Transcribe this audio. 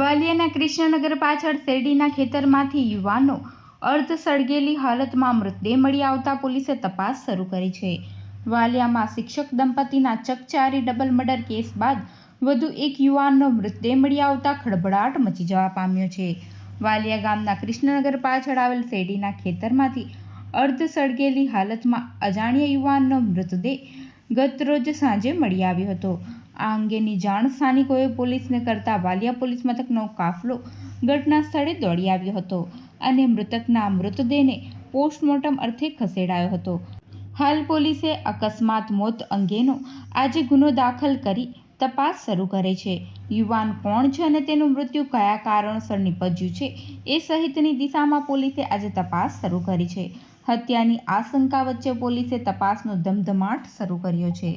વાલિયાના કૃષ્ણનગર પાછળ શેરડીના ખેતરમાંથી યુવાનો અર્ધ સળગેલી હાલતમાં મૃતદેહ મળી આવતા પોલીસે તપાસ શરૂ કરી છે. વાલિયામાં શિક્ષક દંપતીના ચકચારી ડબલ મર્ડર કેસ બાદ વધુ એક યુવાનનો મૃતદેહ મળી આવતા ખળભળાટ મચી જવા પામ્યો છે. વાલિયા ગામના કૃષ્ણનગર પાછળ આવેલ શેરડીના ખેતરમાંથી અર્ધ સળગેલી હાલતમાં અજાણ્યા યુવાનનો મૃતદેહ ગતરોજ સાંજે મળી આવ્યો હતો. આ અંગેની જાણ સ્થાનિકોએ પોલીસને કરતા વાલિયા પોલીસ મથકનો કાફલો ઘટના સ્થળે દોડી આવ્યો હતો અને મૃતકના મૃતદેહને પોસ્ટમોર્ટમ અર્થે ખસેડાયો હતો. હાલ પોલીસે અકસ્માત મોત અંગેનો આજે ગુનો દાખલ કરી તપાસ શરૂ કરે છે. યુવાન કોણ છે અને તેનું મૃત્યુ કયા કારણોસર નિપજ્યું છે એ સહિતની દિશામાં પોલીસે આજે તપાસ શરૂ કરી છે. હત્યાની આશંકા વચ્ચે પોલીસે તપાસનો ધમધમાટ શરૂ કર્યો છે.